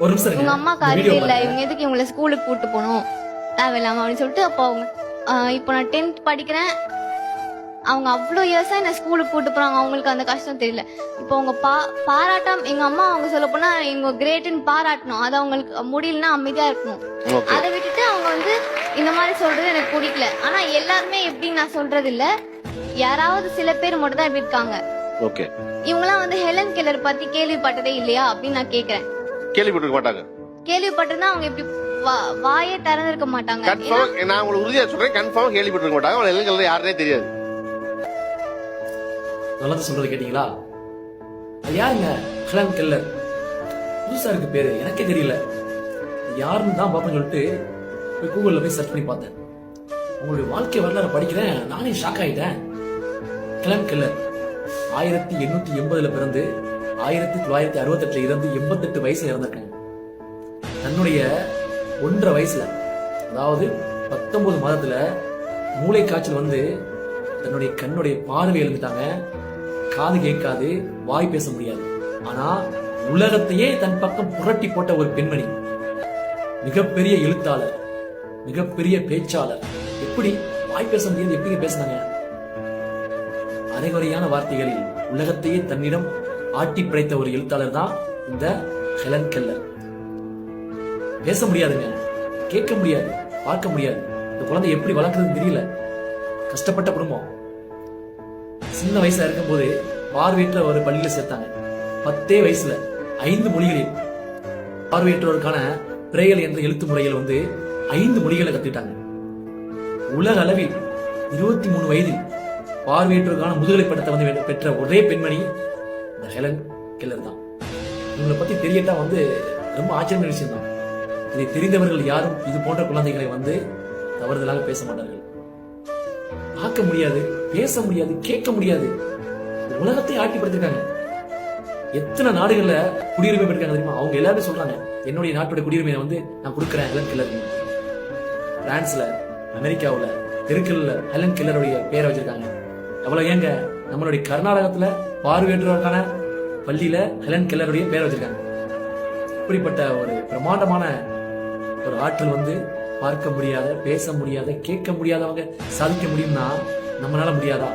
ஒரு நிமிஷம் இந்த அறிவே வீடியோ இல்ல. இவங்க எதுக்கு இவங்களை ஸ்கூலுக்கு கூட்டு போகணும்? தேவையில்லாம அப்படின்னு சொல்லிட்டு அப்போ அவங்க இப்போ நான் டென்த் படிக்கிறேன். அவங்க அவ்வளோ இயர்ஸா என்ன ஸ்கூலுக்கு கூட்டு போறாங்க. அவங்களுக்கு அந்த கஷ்டம் தெரியல. இப்போ அவங்க பா பாராட்டம் எங்க அம்மா அவங்க சொல்ல போனா இவங்க கிரேட்னு பாராட்டணும். அது அவங்களுக்கு முடியலன்னா அமைதியா இருக்கணும். அதை விட்டுட்டு அவங்க வந்து இந்த மாதிரி சொல்றது எனக்கு பிடிக்கல. ஆனா எல்லாருமே எப்படி நான் சொல்றது இல்ல. யாராவது சில பேர் மட்டும் தான் இப்படி இருக்காங்க. ஓகே இவங்கலாம் வந்து ஹெலன் கெல்லர் பத்தி கேள்விப்பட்டதே இல்லையா அப்படின்னு நான் கேக்குறேன். கேள்விப்பட்டிருக்க மாட்டாங்க. கேள்விப்பட்டிருந்தா அவங்க இப்படி வா- வாயே திறந்திருக்க மாட்டாங்க. கன்ஃபார்ம் நான் உங்களுக்கு உறுதியா சொல்றேன் கன்ஃபார்ம் கேள்விப்பட்டிருக்க மாட்டாங்க. அவங்க இளைஞர்கள் யாருனே தெரியாது. நல்லது சொல்றது கேட்டீங்களா? அது யாருங்க ஹெலன் கெல்லர் புதுசா இருக்கு பேரு எனக்கே தெரியல. யாருன்னு தான் பார்ப்பேன்னு சொல்லிட்டு போய் கூகுள்ல போய் சர்ச் பண்ணி பார்த்தேன். உங்களுடைய வாழ்க்கை வரலாறு படிக்கிறேன் நானே ஷாக் ஆயிட்டேன். ஹெலன் கெல்லர் ஆயிரத்தி எண்ணூத்தி எண்பதுல பிறந்து ஆயிரத்தி தொள்ளாயிரத்தி அறுபத்தெட்டுல இருந்து எண்பத்தெட்டு வயசுல இறந்திருக்காங்க. தன்னுடைய ஒன்றரை வயசுல அதாவது பத்தொன்பது மாதத்துல மூளை காய்ச்சல் வந்து தன்னுடைய கண்ணுடைய பார்வை எழுந்துட்டாங்க காது கேட்காது வாய் பேச முடியாது. ஆனா உலகத்தையே தன் பக்கம் புரட்டி போட்ட ஒரு பெண்மணி மிகப்பெரிய எழுத்தாளர் மிகப்பெரிய பேச்சாளர் எப்படி வாய் பேச முடியாது எப்படி பேசினாங்க? அரைகுறையான வார்த்தைகளில் உலகத்தையே தன்னிடம் ஆட்டி படைத்த ஒரு எழுத்தாளர் தான் இந்த ஹெலன் கெல்லர். பேச முடியாதுங்க. கேட்க முடியாது. பார்க்க முடியாது. இந்த குழந்தை எப்படி வளர்க்குறதுன்னு தெரியல. கஷ்டப்பட்ட குடும்பம். சின்ன வயசுல இருக்கும்போது பார்வையற்ற ஒரு பள்ளியில சேர்த்தாங்க. பத்தே வயசுல ஐந்து மொழிகளில் பார்வையற்றோருக்கான பிறைகள் என்ற எழுத்து முறையில் வந்து ஐந்து மொழிகளை கத்துக்கிட்டாங்க. உலக அளவில் இருபத்தி மூணு வயதில் பார்வையற்றோருக்கான முதுகலை பட்டத்தை வந்து பெற்ற ஒரே பெண்மணி இந்த ஹெலன் கில்லர் தான். இவங்களை பத்தி தெரியட்டா வந்து ரொம்ப ஆச்சரியமான விஷயம் தான். இதை தெரிந்தவர்கள் யாரும் இது போன்ற குழந்தைகளை வந்து தவறுதலாக பேச மாட்டார்கள். பார்க்க முடியாது பேச முடியாது கேட்க முடியாது. உலகத்தை ஆட்டி படுத்திருக்காங்க எத்தனை நாடுகள்ல குடியுரிமை பெற்றிருக்காங்க தெரியுமா? அவங்க எல்லாருமே சொல்றாங்க என்னுடைய நாட்டுடைய குடியுரிமையை வந்து நான் கொடுக்குறேன் ஹெலன் கில்லர் பிரான்ஸ்ல அமெரிக்காவுல தெருக்கல்ல ஹெலன் கில்லருடைய பேரை வச்சிருக்காங்க. எவ்வளவு ஏங்க? நம்மளுடைய கர்நாடகத்துல பார்வையற்றோருக்கான பள்ளியில ஹெலன் கெல்லருடைய பெயர் வச்சிருக்காங்க. இப்படிப்பட்ட ஒரு பிரம்மாண்டமான ஒரு ஆற்றல் வந்து பார்க்க முடியாத பேச முடியாத கேட்க முடியாதவங்க சாதிக்க முடியும்னா நம்மளால முடியாதா?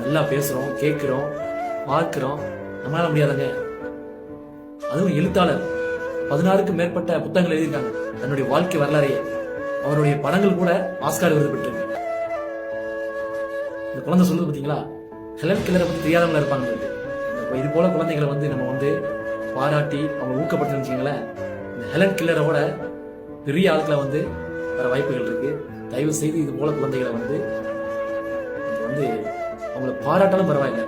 நல்லா பேசுறோம் கேட்கிறோம் பார்க்கிறோம் நம்மளால முடியாதாங்க? அதுவும் எழுத்தாளர் பதினாறுக்கும் மேற்பட்ட புத்தகங்கள் எழுதியிருக்காங்க. தன்னுடைய வாழ்க்கை வரலாறையே. அவருடைய படங்கள் கூட ஆஸ்கார் விருது பெற்றிருக்கு. இந்த குழந்தை சொல்லுது பார்த்தீங்களா ஹெலன் கில்லரை பற்றி தெரியாதவங்களா இருப்பாங்க இப்போ இது போல குழந்தைகளை வந்து நம்ம வந்து பாராட்டி அவங்க ஊக்கப்படுத்தி வச்சுங்களேன் இந்த ஹெலன் கில்லரோட பெரிய ஆட்களை வந்து வர வாய்ப்புகள் இருக்கு. தயவு செய்து இது போல குழந்தைகளை வந்து வந்து அவங்கள பாராட்டாலும் பரவாயில்லை.